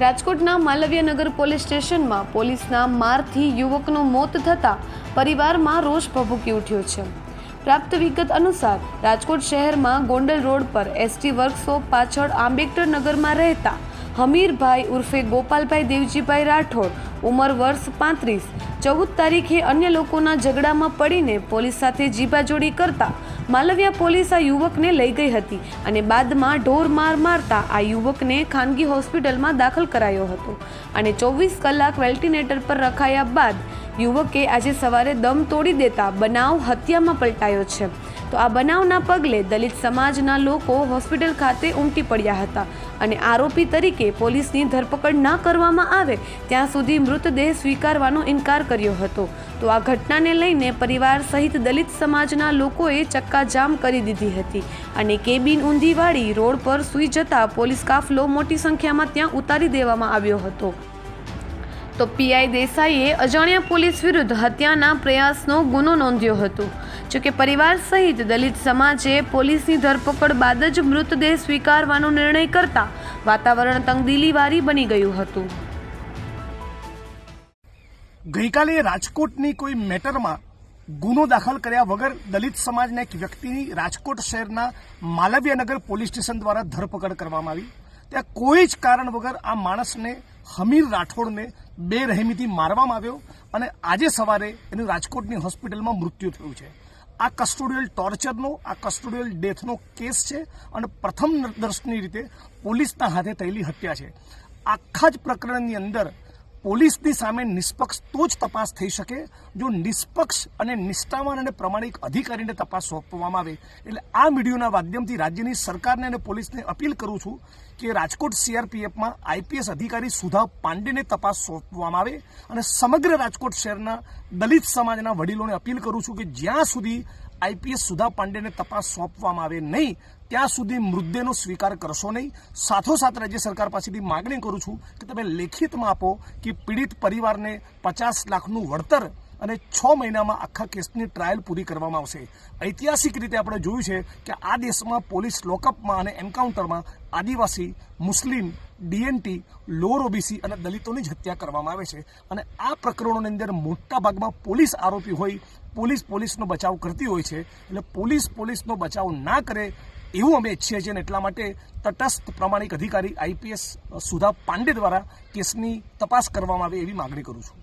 રાજકોટના માલવ્યનગર પોલીસ સ્ટેશનમાં પોલીસના મારથી યુવકનું મોત થતાં પરિવારમાં રોષ ભભૂકી ઉઠ્યો છે. પ્રાપ્ત વિગત અનુસાર, રાજકોટ શહેરમાં ગોંડલ રોડ પર એસટી વર્કશોપ પાછળ આંબેડકર નગરમાં રહેતા હમીરભાઈ ઉર્ફે ગોપાલભાઈ દેવજીભાઈ રાઠોડ, ઉંમર વર્ષ પાંત્રીસ ચૌદ તારીખે અન્ય લોકોના ઝઘડામાં પડીને પોલીસ સાથે જીબાજોડી કરતા માલવ્યા પોલીસ આ યુવકને લઈ ગઈ હતી અને બાદમાં ઢોર માર મારતા આ યુવકને ખાનગી હોસ્પિટલમાં દાખલ કરાયો હતો. અને ચોવીસ કલાક વેન્ટિલેટર પર રખાયા બાદ યુવકે આજે સવારે દમ તોડી દેતા બનાવ હત્યામાં પલટાયો છે. તો આ બનાવના પગલે દલિત સમાજના લોકો હોસ્પિટલ ખાતે ઉમટી પડ્યા હતા અને આરોપી તરીકે પોલીસની ધરપકડ ન કરવામાં આવે, ત્યાં સુધી મૃતદેહ સ્વીકારવાનો ઇનકાર કર્યો હતો. તો આ ઘટનાને લઈને પરિવાર સહિત દલિત સમાજના લોકોએ ચક્કાજામ કરી દીધી હતી અને કેબિન ઊંધીવાળી રોડ પર સૂઈ જતા પોલીસ કાફલો મોટી સંખ્યામાં ત્યાં ઉતારી દેવામાં આવ્યો હતો. તો પીઆઈ દેસાઈએ અજાણ્યા પોલીસ વિરુદ્ધ હત્યાના પ્રયાસનો ગુનો નોંધ્યો હતો. જોકે પરિવાર સહિત દલિત સમાજે પોલીસની ધરપકડ બાદ જ મૃતદેહ સ્વીકારવાનો નિર્ણય કરતા વાતાવરણ તંગદીલીવારી બની ગયું હતું. ગઈકાલે રાજકોટની કોઈ મેટરમાં ગુનો દાખલ કર્યા વગર દલિત સમાજના એક વ્યક્તિની રાજકોટ શહેરના માલવ્યનગર પોલીસ સ્ટેશન દ્વારા ધરપકડ કરવામાં આવી. ત્યાં કોઈ જ કારણ વગર આ માણસને હમીર રાઠોડને બે રહેમીથી મારવામાં આવ્યો અને આજે સવારે એનું રાજકોટની હોસ્પિટલમાં મૃત્યુ થયું છે. આ કસ્ટોડિયલ ટોર્ચરનો, આ કસ્ટોડિયલ ડેથનો કેસ છે અને પ્રથમ દર્શની રીતે પોલીસના હાથે થયેલી હત્યા છે. આખા જ પ્રકરણની અંદર પોલીસની સામે નિષ્પક્ષ તો જ તપાસ થઈ શકે, જો નિષ્પક્ષ અને નિષ્ઠાવાન અને પ્રમાણિક અધિકારીને તપાસ સોંપવામાં આવે. એટલે આ મીડિયોના માધ્યમથી રાજ્યની સરકારને અને પોલીસને અપીલ કરું છું કે રાજકોટ સીઆરપીએફમાં આઈપીએસ અધિકારી સુધા પાંડેને તપાસ સોંપવામાં આવે અને સમગ્ર રાજકોટ શહેરના દલિત સમાજના વડીલોને અપીલ કરું છું કે જ્યાં સુધી આઈપીએસ સુધા પાંડેને તપાસ સોંપવામાં આવે નહીં, ત્યાં સુધી મૃતદેહનો સ્વીકાર કરશો નહીં. સાથોસાથ રાજ્ય સરકાર પાસેથી માગણી કરું છું કે તમે લેખિતમાં આપો કે પીડિત પરિવારને પચાસ લાખનું વળતર અને છ મહિનામાં આખા કેસની ટ્રાયલ પૂરી કરવામાં આવશે. ઐતિહાસિક રીતે આપણે જોયું છે કે આ દેશમાં પોલીસ લોકઅપમાં અને એન્કાઉન્ટરમાં આદિવાસી, મુસ્લિમ, ડીએનટી, લોઅર ઓબીસી અને દલિતોની જ હત્યા કરવામાં આવે છે. અને આ પ્રકરણોની અંદર મોટા ભાગમાં પોલીસ આરોપી હોય, પોલીસ પોલીસનો બચાવ કરતી હોય છે. એટલે પોલીસ પોલીસનો બચાવ ના કરે એવું અમે ઈચ્છીએ છીએ અને એટલા માટે તટસ્થ પ્રમાણિક અધિકારી આઈપીએસ સુધા પાંડે દ્વારા કેસની તપાસ કરવામાં આવે એવી માગણી કરું છું.